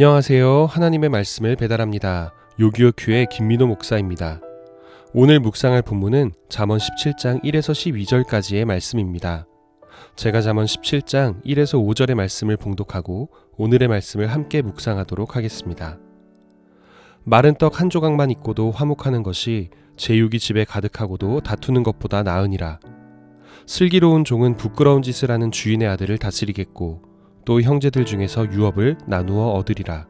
안녕하세요. 하나님의 말씀을 배달합니다. 요기요 큐의 김민호 목사입니다. 오늘 묵상할 본문은 잠언 17장 1에서 12절까지의 말씀입니다. 제가 잠언 17장 1에서 5절의 말씀을 봉독하고 오늘의 말씀을 함께 묵상하도록 하겠습니다. 마른 떡 한 조각만 있고도 화목하는 것이 제육이 집에 가득하고도 다투는 것보다 나으니라. 슬기로운 종은 부끄러운 짓을 하는 주인의 아들을 다스리겠고 또 형제들 중에서 유업을 나누어 얻으리라.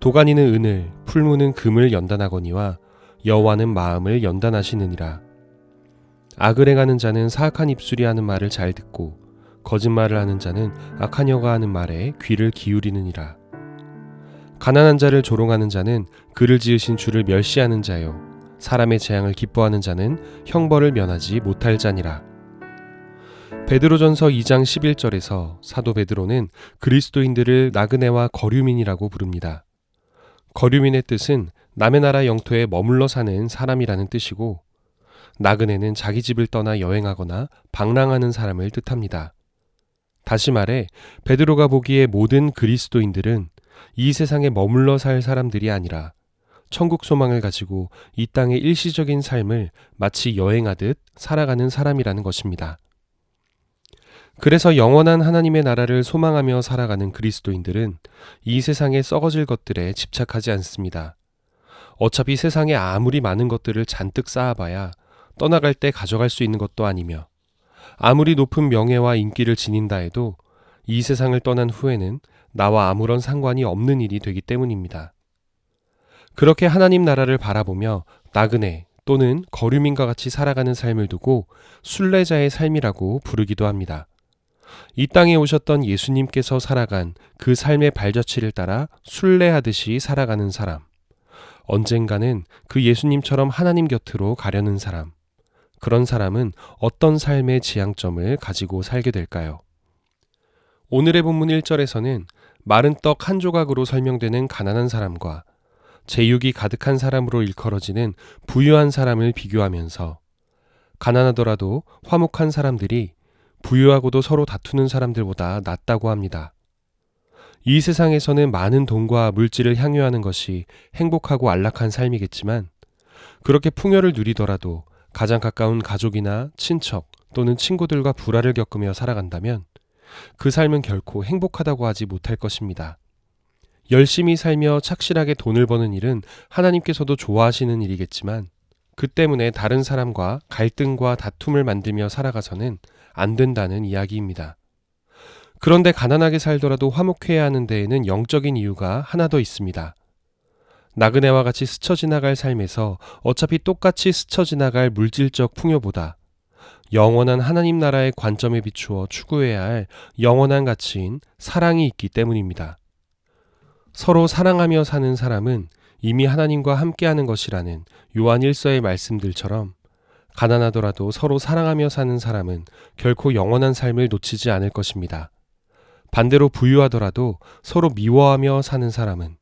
도가니는 은을, 풀무는 금을 연단하거니와 여호와는 마음을 연단하시느니라. 악을 행하는 자는 사악한 입술이 하는 말을 잘 듣고 거짓말을 하는 자는 악한 여가 하는 말에 귀를 기울이느니라. 가난한 자를 조롱하는 자는 그를 지으신 주를 멸시하는 자요 사람의 재앙을 기뻐하는 자는 형벌을 면하지 못할 자니라. 베드로전서 2장 11절에서 사도 베드로는 그리스도인들을 나그네와 거류민이라고 부릅니다. 거류민의 뜻은 남의 나라 영토에 머물러 사는 사람이라는 뜻이고 나그네는 자기 집을 떠나 여행하거나 방랑하는 사람을 뜻합니다. 다시 말해 베드로가 보기에 모든 그리스도인들은 이 세상에 머물러 살 사람들이 아니라 천국 소망을 가지고 이 땅의 일시적인 삶을 마치 여행하듯 살아가는 사람이라는 것입니다. 그래서 영원한 하나님의 나라를 소망하며 살아가는 그리스도인들은 이 세상에 썩어질 것들에 집착하지 않습니다. 어차피 세상에 아무리 많은 것들을 잔뜩 쌓아봐야 떠나갈 때 가져갈 수 있는 것도 아니며 아무리 높은 명예와 인기를 지닌다 해도 이 세상을 떠난 후에는 나와 아무런 상관이 없는 일이 되기 때문입니다. 그렇게 하나님 나라를 바라보며 나그네 또는 거류민과 같이 살아가는 삶을 두고 순례자의 삶이라고 부르기도 합니다. 이 땅에 오셨던 예수님께서 살아간 그 삶의 발자취를 따라 순례하듯이 살아가는 사람. 언젠가는 그 예수님처럼 하나님 곁으로 가려는 사람. 그런 사람은 어떤 삶의 지향점을 가지고 살게 될까요? 오늘의 본문 1절에서는 마른 떡 한 조각으로 설명되는 가난한 사람과 제육이 가득한 사람으로 일컬어지는 부유한 사람을 비교하면서 가난하더라도 화목한 사람들이 부유하고도 서로 다투는 사람들보다 낫다고 합니다. 이 세상에서는 많은 돈과 물질을 향유하는 것이 행복하고 안락한 삶이겠지만 그렇게 풍요를 누리더라도 가장 가까운 가족이나 친척 또는 친구들과 불화를 겪으며 살아간다면 그 삶은 결코 행복하다고 하지 못할 것입니다. 열심히 살며 착실하게 돈을 버는 일은 하나님께서도 좋아하시는 일이겠지만 그 때문에 다른 사람과 갈등과 다툼을 만들며 살아가서는 안 된다는 이야기입니다. 그런데 가난하게 살더라도 화목해야 하는 데에는 영적인 이유가 하나 더 있습니다. 나그네와 같이 스쳐 지나갈 삶에서 어차피 똑같이 스쳐 지나갈 물질적 풍요보다 영원한 하나님 나라의 관점에 비추어 추구해야 할 영원한 가치인 사랑이 있기 때문입니다. 서로 사랑하며 사는 사람은 이미 하나님과 함께하는 것이라는 요한 1서의 말씀들처럼 가난하더라도 서로 사랑하며 사는 사람은 결코 영원한 삶을 놓치지 않을 것입니다. 반대로 부유하더라도 서로 미워하며 사는 사람은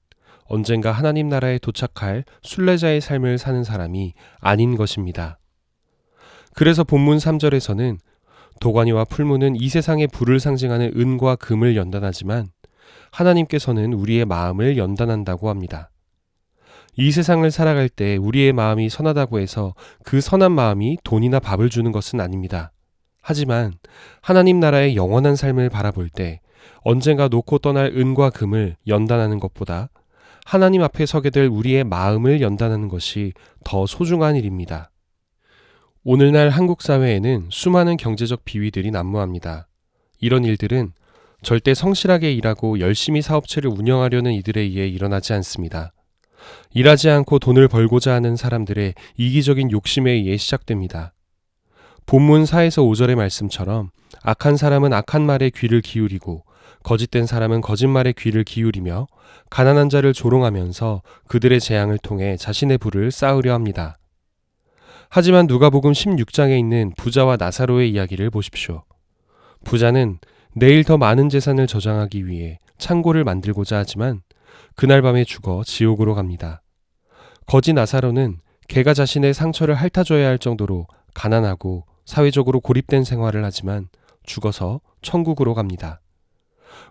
언젠가 하나님 나라에 도착할 순례자의 삶을 사는 사람이 아닌 것입니다. 그래서 본문 3절에서는 도가니와 풀무는 이 세상의 불을 상징하는 은과 금을 연단하지만 하나님께서는 우리의 마음을 연단한다고 합니다. 이 세상을 살아갈 때 우리의 마음이 선하다고 해서 그 선한 마음이 돈이나 밥을 주는 것은 아닙니다. 하지만 하나님 나라의 영원한 삶을 바라볼 때 언젠가 놓고 떠날 은과 금을 연단하는 것보다 하나님 앞에 서게 될 우리의 마음을 연단하는 것이 더 소중한 일입니다. 오늘날 한국 사회에는 수많은 경제적 비위들이 난무합니다. 이런 일들은 절대 성실하게 일하고 열심히 사업체를 운영하려는 이들에 의해 일어나지 않습니다. 일하지 않고 돈을 벌고자 하는 사람들의 이기적인 욕심에 의해 시작됩니다. 본문 4에서 5절의 말씀처럼 악한 사람은 악한 말에 귀를 기울이고 거짓된 사람은 거짓말에 귀를 기울이며 가난한 자를 조롱하면서 그들의 재앙을 통해 자신의 부를 쌓으려 합니다. 하지만 누가복음 16장에 있는 부자와 나사로의 이야기를 보십시오. 부자는 내일 더 많은 재산을 저장하기 위해 창고를 만들고자 하지만 그날 밤에 죽어 지옥으로 갑니다. 거지 나사로는 개가 자신의 상처를 핥아줘야 할 정도로 가난하고 사회적으로 고립된 생활을 하지만 죽어서 천국으로 갑니다.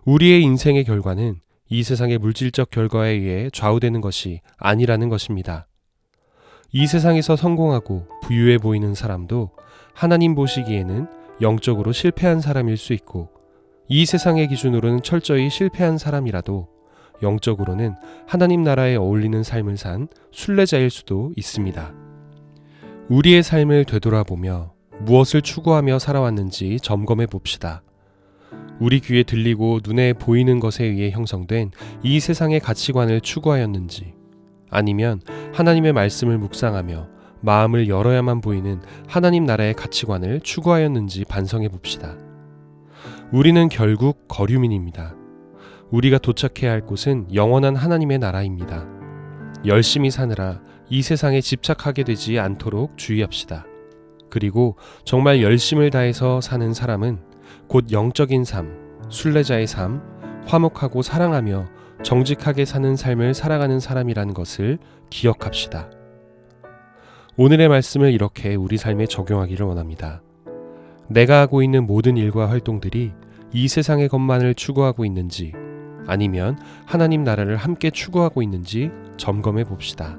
우리의 인생의 결과는 이 세상의 물질적 결과에 의해 좌우되는 것이 아니라는 것입니다. 이 세상에서 성공하고 부유해 보이는 사람도 하나님 보시기에는 영적으로 실패한 사람일 수 있고 이 세상의 기준으로는 철저히 실패한 사람이라도 영적으로는 하나님 나라에 어울리는 삶을 산 순례자일 수도 있습니다. 우리의 삶을 되돌아보며 무엇을 추구하며 살아왔는지 점검해 봅시다. 우리 귀에 들리고 눈에 보이는 것에 의해 형성된 이 세상의 가치관을 추구하였는지 아니면 하나님의 말씀을 묵상하며 마음을 열어야만 보이는 하나님 나라의 가치관을 추구하였는지 반성해 봅시다. 우리는 결국 거류민입니다. 우리가 도착해야 할 곳은 영원한 하나님의 나라입니다. 열심히 사느라 이 세상에 집착하게 되지 않도록 주의합시다. 그리고 정말 열심을 다해서 사는 사람은 곧 영적인 삶, 순례자의 삶, 화목하고 사랑하며 정직하게 사는 삶을 살아가는 사람이라는 것을 기억합시다. 오늘의 말씀을 이렇게 우리 삶에 적용하기를 원합니다. 내가 하고 있는 모든 일과 활동들이 이 세상의 것만을 추구하고 있는지 아니면 하나님 나라를 함께 추구하고 있는지 점검해 봅시다.